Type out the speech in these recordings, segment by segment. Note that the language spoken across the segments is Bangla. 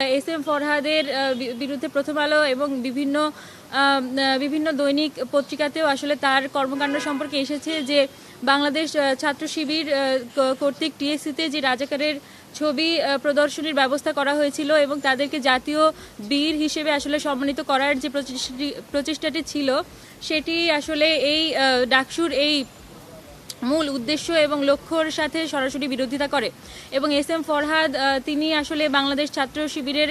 এস এম ফরহাদের বিরুদ্ধে প্রথম আলো এবং বিভিন্ন বিভিন্ন দৈনিক পত্রিকাতেও আসলে তার কর্মকাণ্ড সম্পর্কে এসেছে যে বাংলাদেশ ছাত্র শিবির কর্তৃক টিএসসিতে যে রাজাকারের ছবি প্রদর্শনীর ব্যবস্থা করা হয়েছিল এবং তাদেরকে জাতীয় বীর হিসেবে আসলে সম্মানিত করার যে প্রচেষ্টাটি ছিল, সেটি আসলে এই ডাকসুর এই মূল উদ্দেশ্য এবং লক্ষ্যর সাথে সরাসরি বিরোধিতা করে। এবং এস এম ফরহাদ তিনি আসলে বাংলাদেশ ছাত্র শিবিরের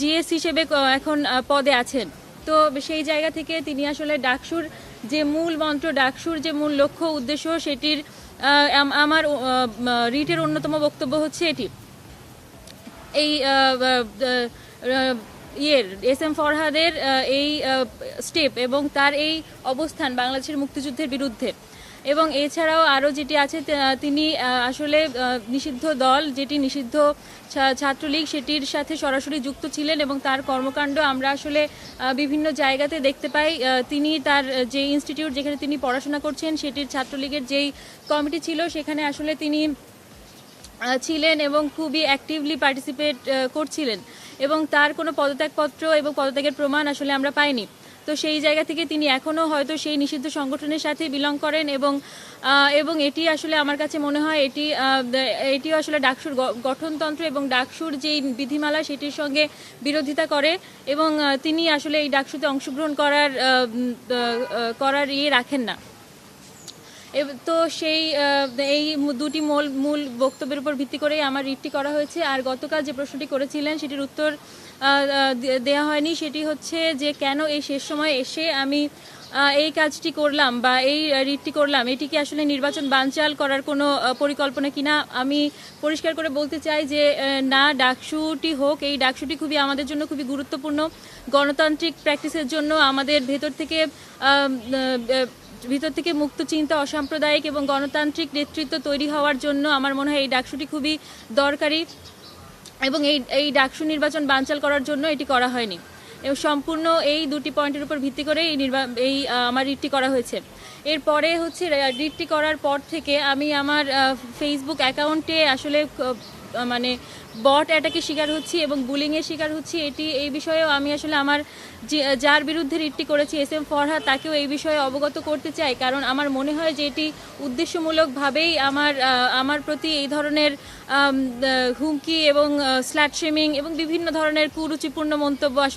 জিএস হিসেবে এখন পদে আছেন। তো সেই জায়গা থেকে তিনি আসলে ডাকসুর যে মূল মন্ত্র, ডাকসুর যে মূল লক্ষ্য, উদ্দেশ্য, সেটির আমার রিটের অন্যতম বক্তব্য হচ্ছে এটি। এই ইয়ের, এস এম ফরহাদের এই স্টেপ এবং তার এই অবস্থান বাংলাদেশের মুক্তিযুদ্ধের বিরুদ্ধে। এবং এছাড়াও আরও যেটি আছে তিনি আসলে নিষিদ্ধ দল, যেটি নিষিদ্ধ ছাত্রলীগ, সেটির সাথে সরাসরি যুক্ত ছিলেন এবং তার কর্মকাণ্ড আমরা আসলে বিভিন্ন জায়গাতে দেখতে পাই। তিনি তার, যে ইনস্টিটিউট যেখানে তিনি পড়াশোনা করছেন, সেটির ছাত্রলীগের যেই কমিটি ছিল, সেখানে আসলে তিনি ছিলেন এবং খুবই অ্যাক্টিভলি পার্টিসিপেট করছিলেন। এবং তার কোনো পদত্যাগপত্র এবং পদত্যাগের প্রমাণ আসলে আমরা পাইনি। তো সেই জায়গা থেকে তিনি এখনও হয়তো সেই নিষিদ্ধ সংগঠনের সাথে বিলং করেন এবং এবং এটি আসলে আমার কাছে মনে হয় এটি এটিও আসলে ডাকসুর গঠনতন্ত্র এবং ডাকসুর যেই বিধিমালা সেটির সঙ্গে বিরোধিতা করে এবং তিনি আসলে এই ডাকসুতে অংশগ্রহণ করার করার ইয়ে রাখেন না। তো সেই এই দুটি মূল মূল বক্তব্যের উপর ভিত্তি করেই আমার রিটটি করা হয়েছে। আর গতকাল যে প্রশ্নটি করেছিলেন, সেটির উত্তর দেয়া হয়নি। সেটি হচ্ছে যে, কেন এই শেষ সময় এসে আমি এই কাজটি করলাম বা এই রিটটি করলাম? এটি কি আসলে নির্বাচন বানচাল করার কোনো পরিকল্পনা কিনা? আমি পরিষ্কার করে বলতে চাই যে না, ডাকসুটি হোক, এই ডাকসুটি খুবই আমাদের জন্য খুবই গুরুত্বপূর্ণ। গণতান্ত্রিক প্র্যাকটিসের জন্য আমাদের ভেতর থেকে ভিতর থেকে মুক্ত চিন্তা অসাম্প্রদায়িক এবং গণতান্ত্রিক নেতৃত্ব তৈরি হওয়ার জন্য আমার মনে হয় এই ডাকসুটি খুবই দরকারি এবং এই এই ডাকসু নির্বাচন বানচাল করার জন্য এটি করা হয়নি। এবং সম্পূর্ণ এই দুটি পয়েন্টের উপর ভিত্তি করে এই এই আমার রিটটি করা হয়েছে। এরপরে হচ্ছে রিটটি করার পর থেকে আমি আমার ফেসবুক অ্যাকাউন্টে আসলে মানে বট অ্যাটাকের শিকার হচ্ছি এবং বুলিংয়ের শিকার হচ্ছি। এটি, এই বিষয়েও আমি আসলে আমার যার বিরুদ্ধে রিটটি করেছি, এস এম ফরহাদ, তাকেও এই বিষয়ে অবগত করতে চাই। কারণ আমার মনে হয় যে এটি উদ্দেশ্যমূলকভাবেই আমার আমার প্রতি এই ধরনের হুমকি এবং স্ল্যাট শেমিং এবং বিভিন্ন ধরনের কুরুচিপূর্ণ মন্তব্য আসলে